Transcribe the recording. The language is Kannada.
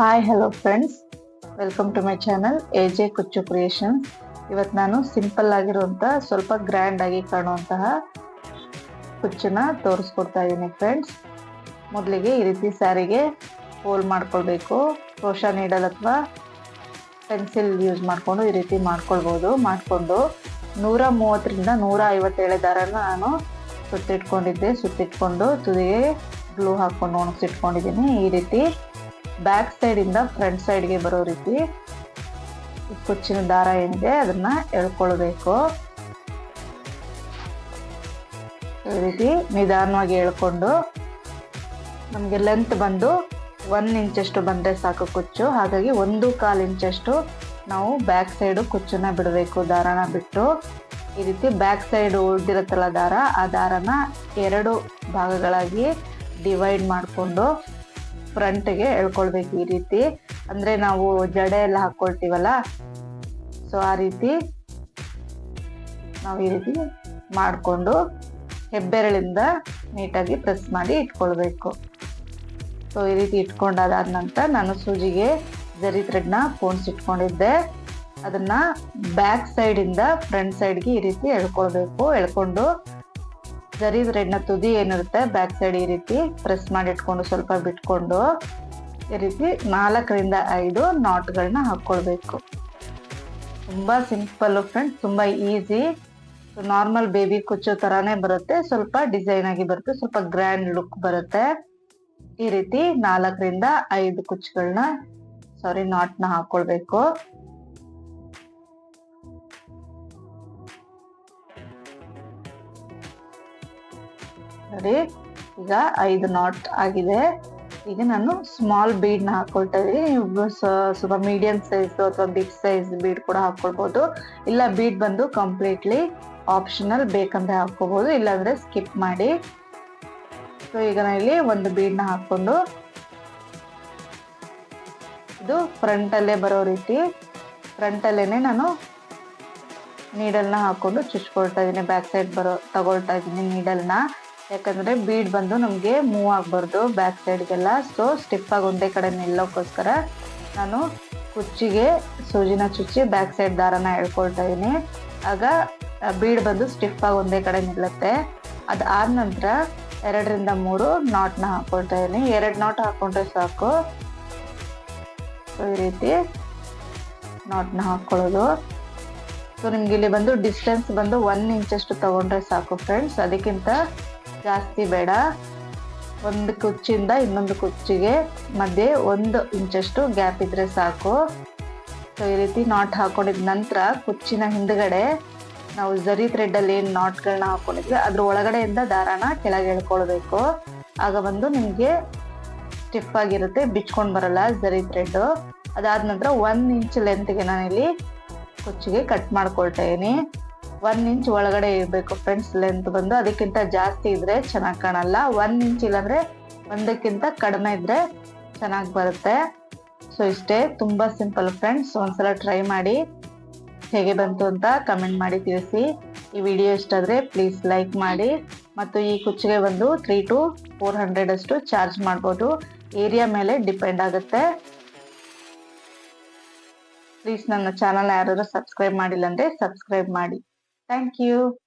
Hi hello friends welcome to my channel A J Kuchchu creation ಇವತ್ತು ನಾನು ಸಿಂಪಲ್ ಆಗಿರುವಂಥ ಸ್ವಲ್ಪ ಗ್ರ್ಯಾಂಡ್ ಆಗಿ ಕಾಣುವಂತಹ ಕುಚ್ಚನ್ನ ತೋರಿಸ್ಕೊಡ್ತಾ ಇದ್ದೀನಿ ಫ್ರೆಂಡ್ಸ್ ಮೊದಲಿಗೆ ಈ ರೀತಿ ಸ್ಯಾರಿಗೆ ಹೋಲ್ ಮಾಡ್ಕೊಳ್ಬೇಕು. ಕ್ರೋಶ ನೀಡಲ್ ಅಥವಾ ಪೆನ್ಸಿಲ್ ಯೂಸ್ ಮಾಡಿಕೊಂಡು ಈ ರೀತಿ ಮಾಡ್ಕೊಳ್ಬೋದು. ಮಾಡಿಕೊಂಡು ನೂರ ಮೂವತ್ತರಿಂದ ನೂರ ಐವತ್ತೇಳು ದಾರನ ನಾನು ಸುತ್ತಿಟ್ಕೊಂಡಿದ್ದೆ. ಸುತ್ತಿಟ್ಕೊಂಡು ತುದಿಗೆ ಗ್ಲೂ ಹಾಕ್ಕೊಂಡು ಒಣಗಿಸಿಟ್ಕೊಂಡಿದ್ದೀನಿ. ಈ ರೀತಿ ಬ್ಯಾಕ್ ಸೈಡಿಂದ ಫ್ರಂಟ್ ಸೈಡ್ಗೆ ಬರೋ ರೀತಿ ಕುಚ್ಚಿನ ದಾರ ಏನಿದೆ ಅದನ್ನ ಎಳ್ಕೊಳ್ಬೇಕು. ಈ ರೀತಿ ನಿಧಾನವಾಗಿ ಎಳ್ಕೊಂಡು ನಮಗೆ ಲೆಂತ್ ಬಂದು ಒನ್ ಇಂಚಷ್ಟು ಬಂದರೆ ಸಾಕು ಕುಚ್ಚು. ಹಾಗಾಗಿ ಒಂದು ಕಾಲು ಇಂಚಷ್ಟು ನಾವು ಬ್ಯಾಕ್ ಸೈಡು ಕುಚ್ಚನ್ನ ಬಿಡಬೇಕು, ದಾರನ ಬಿಟ್ಟು. ಈ ರೀತಿ ಬ್ಯಾಕ್ ಸೈಡ್ ಉಳಿದಿರುತ್ತಲ್ಲ ದಾರ, ಆ ದಾರನ ಎರಡು ಭಾಗಗಳಾಗಿ ಡಿವೈಡ್ ಮಾಡಿಕೊಂಡು ಫ್ರಂಟ್ಗೆ ಎಳ್ಕೊಳ್ಬೇಕು ಈ ರೀತಿ. ಅಂದರೆ ನಾವು ಜಡೆ ಎಲ್ಲ ಹಾಕ್ಕೊಳ್ತೀವಲ್ಲ ಸೊ ಆ ರೀತಿ ನಾವು ಈ ರೀತಿ ಮಾಡಿಕೊಂಡು ಹೆಬ್ಬೆರಳಿಂದ ನೀಟಾಗಿ ಪ್ರೆಸ್ ಮಾಡಿ ಇಟ್ಕೊಳ್ಬೇಕು. ಸೊ ಈ ರೀತಿ ಇಟ್ಕೊಂಡಾದ ನಂತರ ನಾನು ಸೂಜಿಗೆ ಜರಿ ಥ್ರೆಡ್ನ ಇಟ್ಕೊಂಡಿದ್ದೆ. ಅದನ್ನ ಬ್ಯಾಕ್ ಸೈಡಿಂದ ಫ್ರಂಟ್ ಸೈಡ್ಗೆ ಈ ರೀತಿ ಎಳ್ಕೊಳ್ಬೇಕು. ಎಳ್ಕೊಂಡು ಜರಿ ರೆಡ್ನ ತುದಿ ಏನಿರುತ್ತೆ ಬ್ಯಾಕ್ ಸೈಡ್ ಈ ರೀತಿ ಪ್ರೆಸ್ ಮಾಡಿ ಇಟ್ಕೊಂಡು ಸ್ವಲ್ಪ ಬಿಟ್ಕೊಂಡು ಈ ರೀತಿ ನಾಲ್ಕರಿಂದ ಐದು ನಾಟ್ಗಳನ್ನ ಹಾಕ್ಕೊಳ್ಬೇಕು. ತುಂಬ ಸಿಂಪಲ್ ಫ್ರೆಂಡ್ಸ್ ತುಂಬ ಈಸಿ ನಾರ್ಮಲ್ ಬೇಬಿ ಕುಚ್ಚು ಥರನೇ ಬರುತ್ತೆ. ಸ್ವಲ್ಪ ಡಿಸೈನ್ ಆಗಿ ಬರುತ್ತೆ, ಸ್ವಲ್ಪ ಗ್ರ್ಯಾಂಡ್ ಲುಕ್ ಬರುತ್ತೆ. ಈ ರೀತಿ ನಾಲ್ಕರಿಂದ ಐದು ಕುಚ್ಚುಗಳನ್ನ ಸಾರಿ ನಾಟ್ನ ಹಾಕೊಳ್ಬೇಕು ನೋಡಿ ಈಗ ಐದು ನಾಟ್ ಆಗಿದೆ. ಈಗ ನಾನು ಸ್ಮಾಲ್ ಬೀಡ್ನ ಹಾಕೊಳ್ತಾ ಇದ್ದೀನಿ ನೀವು ಸ್ವಲ್ಪ ಮೀಡಿಯಂ ಸೈಜ್ ಅಥವಾ ಬಿಗ್ ಸೈಜ್ ಬೀಡ್ ಕೂಡ ಹಾಕೊಳ್ಬೋದು. ಇಲ್ಲ ಬೀಡ್ ಬಂದು ಕಂಪ್ಲೀಟ್ಲಿ ಆಪ್ಷನಲ್ ಬೇಕಂದ್ರೆ ಹಾಕೋಬಹುದು ಇಲ್ಲಾಂದ್ರೆ ಸ್ಕಿಪ್ ಮಾಡಿ. ಸೊ ಈಗ ನಾನು ಇಲ್ಲಿ ಒಂದು ಬೀಡ್ನ ಹಾಕೊಂಡು ಇದು ಫ್ರಂಟಲ್ಲೇ ಬರೋ ರೀತಿ ಫ್ರಂಟಲ್ಲೇನೆ ನಾನು ನೀಡಲ್ನ ಹಾಕೊಂಡು ಚುಚ್ಕೊಳ್ತಾ ಇದ್ದೀನಿ ಬ್ಯಾಕ್ ಸೈಡ್ ಬರೋ, ತಗೊಳ್ತಾ ಇದ್ದೀನಿ ನೀಡಲ್ನ ಯಾಕಂದ್ರೆ ಬೀಡ್ ಬಂದು ನಮಗೆ ಮೂವ್ ಆಗಬಾರ್ದು ಬ್ಯಾಕ್ ಸೈಡ್ಗೆಲ್ಲ ಸೊ ಸ್ಟಿಫ್ ಆಗಿ ಒಂದೇ ಕಡೆ ನಿಲ್ಲೋಕ್ಕೋಸ್ಕರ ನಾನು ಕುಚ್ಚಿಗೆ ಸೂಜಿನ ಚುಚ್ಚಿ ಬ್ಯಾಕ್ ಸೈಡ್ ದಾರನ ಹೇಳ್ಕೊಳ್ತಾ ಇದ್ದೀನಿ. ಆಗ ಬೀಡ್ ಬಂದು ಸ್ಟಿಫ್ ಆಗಿ ಒಂದೇ ಕಡೆ ನಿಲ್ಲುತ್ತೆ. ಅದಾದ ನಂತರ ಎರಡರಿಂದ ಮೂರು ನಾಟ್ನ ಹಾಕೊಳ್ತಾ ಇದ್ದೀನಿ. ಎರಡು ನಾಟ್ ಹಾಕೊಂಡ್ರೆ ಸಾಕು. ಈ ರೀತಿ ನಾಟ್ನ ಹಾಕ್ಕೊಳ್ಳೋದು ಸೊ ನಿಮ್ಗೆ ಇಲ್ಲಿ ಬಂದು ಡಿಸ್ಟೆನ್ಸ್ ಬಂದು ಒನ್ ಇಂಚಷ್ಟು ತಗೊಂಡ್ರೆ ಸಾಕು ಫ್ರೆಂಡ್ಸ್ ಅದಕ್ಕಿಂತ ಜಾಸ್ತಿ ಬೇಡ. ಒಂದು ಕುಚ್ಚಿಂದ ಇನ್ನೊಂದು ಕುಚ್ಚಿಗೆ ಮಧ್ಯೆ ಒಂದು ಇಂಚಷ್ಟು ಗ್ಯಾಪ್ ಇದ್ರೆ ಸಾಕು. ಸೊ ಈ ರೀತಿ ನಾಟ್ ಹಾಕೊಂಡಿದ ನಂತರ ಕುಚ್ಚಿನ ಹಿಂದ್ಗಡೆ ನಾವು ಜರಿ ಥ್ರೆಡ್ಡಲ್ಲಿ ಏನು ನಾಟ್ಗಳನ್ನ ಹಾಕೊಂಡಿದ್ವಿ, ಅದ್ರ ಒಳಗಡೆಯಿಂದ ದಾರಾನ ಕೆಳಗೆ ಎಳ್ಕೊಳ್ಬೇಕು. ಆಗ ಬಂದು ನಿಮಗೆ ಸ್ಟಿಫ್ ಆಗಿರುತ್ತೆ, ಬಿಚ್ಕೊಂಡು ಬರಲ್ಲ ಜರಿ ಥ್ರೆಡ್ ಅದಾದ ನಂತರ ಒನ್ ಇಂಚ್ ಲೆಂತ್ಗೆ ನಾನಿಲ್ಲಿ ಕುಚ್ಚಿಗೆ ಕಟ್ ಮಾಡ್ಕೊಳ್ತಾ ಒನ್ ಇಂಚ್ ಒಳಗಡೆ ಇರಬೇಕು ಫ್ರೆಂಡ್ಸ್ ಲೆಂತ್ ಬಂದು, ಅದಕ್ಕಿಂತ ಜಾಸ್ತಿ ಇದ್ರೆ ಚೆನ್ನಾಗಿ ಕಾಣಲ್ಲ. ಒನ್ ಇಂಚ್ ಇಲ್ಲಾಂದ್ರೆ ಒಂದಕ್ಕಿಂತ ಕಡಿಮೆ ಇದ್ರೆ ಚೆನ್ನಾಗಿ ಬರುತ್ತೆ. ಸೊ ಇಷ್ಟೇ. ತುಂಬ ಸಿಂಪಲ್ ಫ್ರೆಂಡ್ಸ್ ಒಂದ್ಸಲ ಟ್ರೈ ಮಾಡಿ ಹೇಗೆ ಬಂತು ಅಂತ ಕಮೆಂಟ್ ಮಾಡಿ ತಿಳಿಸಿ. ಈ ವಿಡಿಯೋ ಇಷ್ಟ ಆದ್ರೆ ಪ್ಲೀಸ್ ಲೈಕ್ ಮಾಡಿ. ಮತ್ತು ಈ ಕುಚ್ಚಿಗೆ ಬಂದು ತ್ರೀ ಟು ಫೋರ್ ಹಂಡ್ರೆಡ್ ಅಷ್ಟು ಚಾರ್ಜ್ ಮಾಡ್ಬೋದು. ಏರಿಯಾ ಮೇಲೆ ಡಿಪೆಂಡ್ ಆಗುತ್ತೆ. ಪ್ಲೀಸ್ ನನ್ನ ಚಾನಲ್ ಯಾರಾದರೂ ಸಬ್ಸ್ಕ್ರೈಬ್ ಮಾಡಿಲ್ಲ ಅಂದ್ರೆ ಸಬ್ಸ್ಕ್ರೈಬ್ ಮಾಡಿ. Thank you.